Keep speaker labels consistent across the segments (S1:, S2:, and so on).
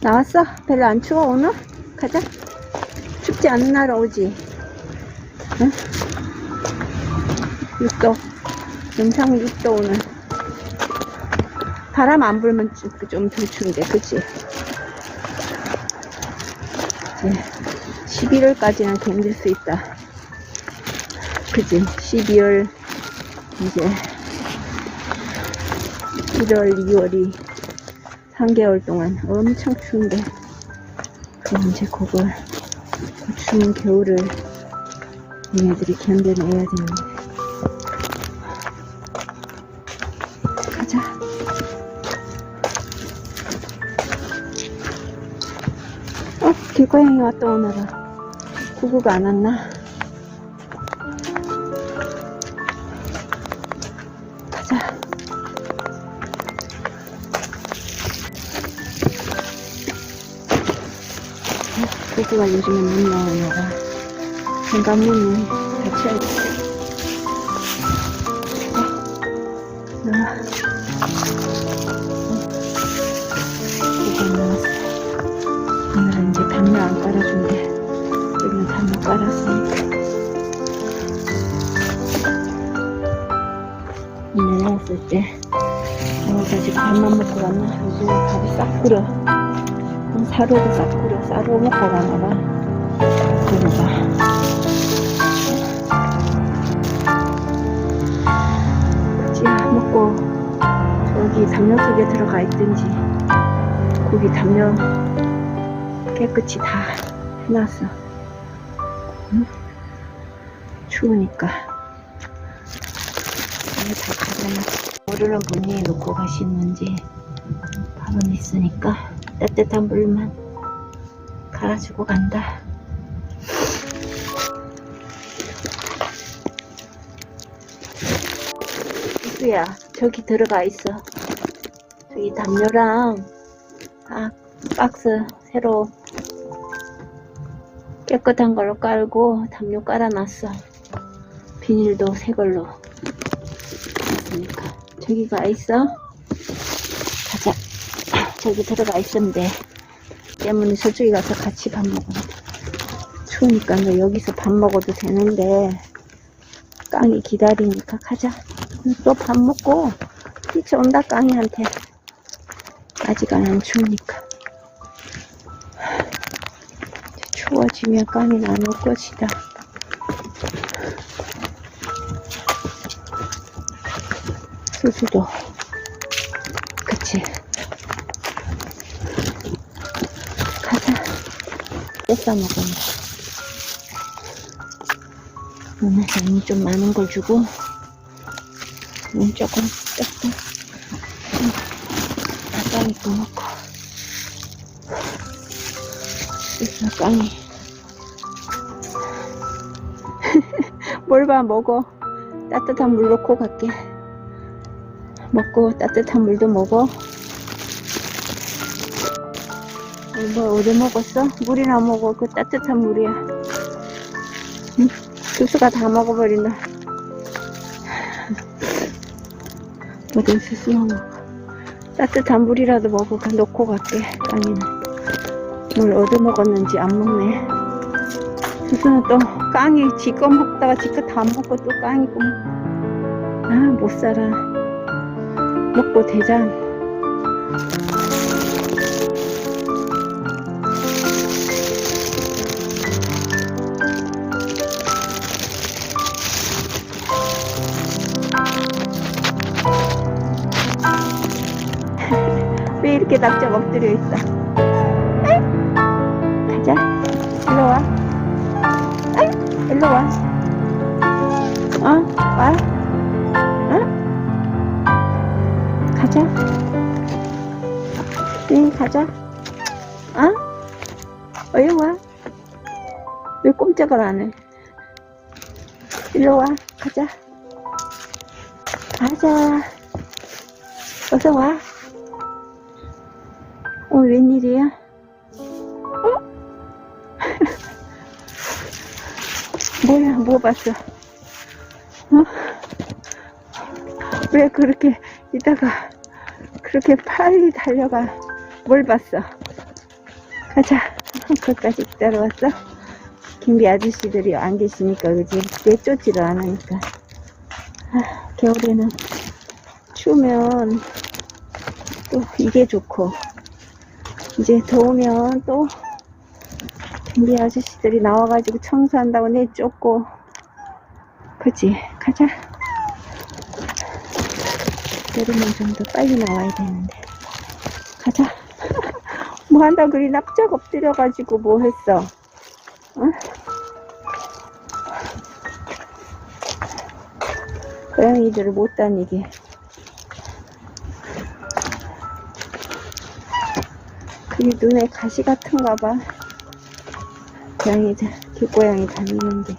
S1: 나왔어? 별로 안 추워 오늘? 가자. 춥지 않은 날 오지. 응? 6도. 영상 6도 오늘. 바람 안 불면 좀덜 추운데, 그치? 이제 11월까지는 견딜 수 있다. 그치? 12월, 이제 1월, 2월이 3개월 동안 엄청 추운데, 그럼 이제 그걸, 그 추운 겨울을 얘네들이 견뎌내야 되는데. 가자. 어, 길고양이 왔다 오느라. 구구가 안 왔나? 가자. 구구가 요즘에 못 나오나 봐. 구구가 나왔어. 오늘은 이제 담요 안 깔아준대. 여기는 담요 깔았으니까. 나왔을 때, 오늘까지 밥만 먹고 갔나? 요즘 밥이 싹 끓어. 사료도 싹 끓여. 쌀로 먹고 가나 봐. 그러가. 그치, 먹고, 저기 담요 속에 들어가 있든지, 거기 담요 깨끗이 다 해놨어. 응? 추우니까. 이거 다 가져놨어. 모르는 분이 놓고 가시는지 밥은 있으니까 따뜻한 물만 갈아주고 간다. 이수야, 저기 들어가 있어. 저기 담요랑 아, 박스 새로 깨끗한 걸로 깔고 담요 깔아놨어. 비닐도 새 걸로. 놨으니까. 저기 가 있어. 가자. 저기 들어가 돼. 때문에 저쪽에 가서 같이 밥 먹어. 추우니까 너 여기서 밥 먹어도 되는데, 깡이 기다리니까 가자. 또 밥 먹고 뛰쳐온다, 깡이한테. 아직 안 추우니까. 추워지면 깡이 나올 것이다. 수수도. 그치. 가자. 뺏어 먹으면. 오늘 돈이 좀 많은 걸 주고, 돈 조금 뺐어. 아까이 또 먹고. 있어, 깡이. 뭘 봐, 먹어. 따뜻한 물 넣고 갈게. 먹고 따뜻한 물도 먹어. 뭐 어디 먹었어? 물이나 먹어. 그 따뜻한 물이야. 응? 수수가 다 먹어버린다. 모든 수수만 먹어. 따뜻한 물이라도 먹어. 그 놓고 갈게. 깡이는. 물 얻어 먹었는지 안 먹네. 수수는 또 깡이 지껏 먹다가 지껏 다 먹고 또 깡이 고. 아, 못 살아. 먹고 대장. 이렇게 낙자 엎드려 있어? 가자. 일로 와. 일로 와. 어? 와. 어? 가자. 응, 가자. 어? 어여 와. 왜 꼼짝을 안 해? 일로 와. 가자. 가자. 어서 와. 어, 웬일이야? 어? 뭐야, 뭐 봤어? 어? 왜 그렇게 이따가 그렇게 빨리 달려가? 뭘 봤어? 가자. 거기까지 기다려왔어? 김비 아저씨들이 안 계시니까, 그지? 내쫓지를 않으니까. 아, 겨울에는 추우면 또 이게 좋고, 이제 더우면 또 김비 아저씨들이 나와가지고 청소한다고 내쫓고, 그치? 가자. 여름은 좀 더 빨리 나와야 되는데. 가자. 뭐 한다 그리 납작 엎드려가지고 뭐 했어? 응? 고양이들을 못 다니게. 그게 눈에 가시 같은가 봐. 고양이들, 길고양이 다니는 게.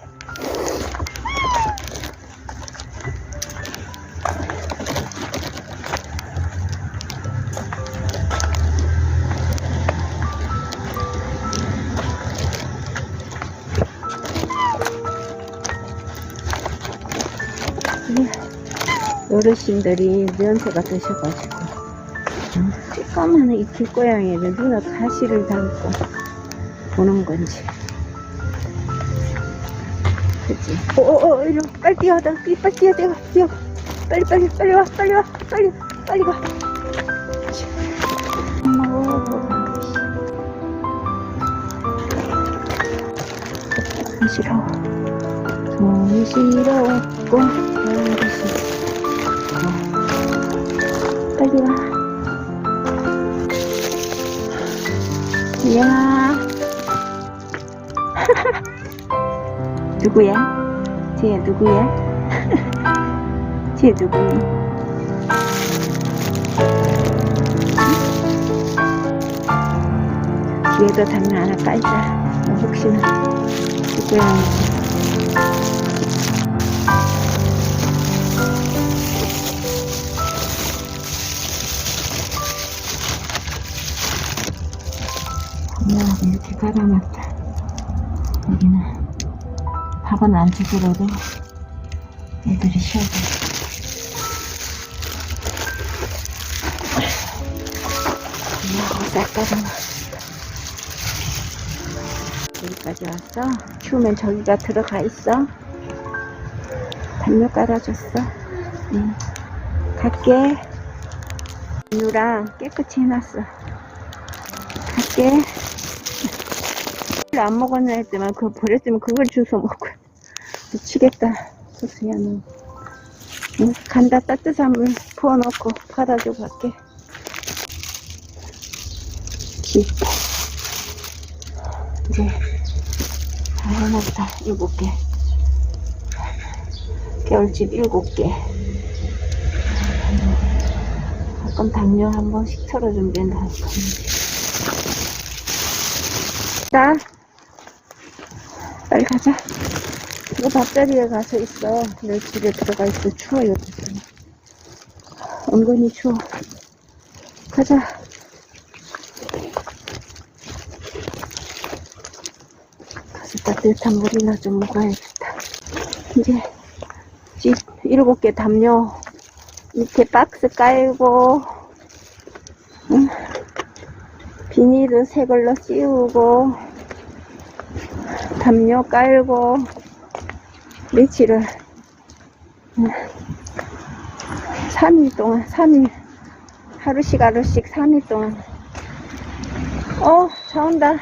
S1: 어르신들이 면세가 드셔가지고 음, 쬐까만 이 길고양이를 누가 가시를 담고 보는 건지. 그치? 오오오 이리 와. 빨리 뛰어 나 빨리 빨리 뛰어 뛰어 뛰어. 빨리 빨리 빨리 와 빨리 와 빨리 빨리 가 엄마 싫어 손이 싫어 빨리 와. 야. 누구야? 쟤 누구야? 쟤 누구니? 뒤에도 당면 하나 깔자. 혹시나 누구야? 밥은 안 주더라도 애들이 쉬어도 이거 싹 깔아놨어. 여기까지 왔어? 추우면 저기가 들어가 있어. 담요 깔아줬어. 응. 갈게. 누랑 깨끗이 해놨어. 갈게. 안 먹었나 했더만 그거 버렸으면 그걸 주워 먹고 미치겠다. 소수야 너 응, 간다. 따뜻한 물 부어놓고 받아주고 갈게. 집 이제 다 해놨다. 일곱 개. 겨울집 일곱 개. 가끔 당뇨 한 번씩 털어주면 된다 나 빨리 가자. 이거 밥자리에 가서 있어. 내 집에 들어가 있어. 추워요. 은근히 추워. 가자. 가서 따뜻한 물이나 좀 먹어야겠다. 이제 집 일곱 개 담요 밑에 박스 깔고 응? 비닐을 새 걸로 씌우고 담요 깔고 며칠을 3일 동안 3일 하루씩 하루씩 3일 동안. 어자 온다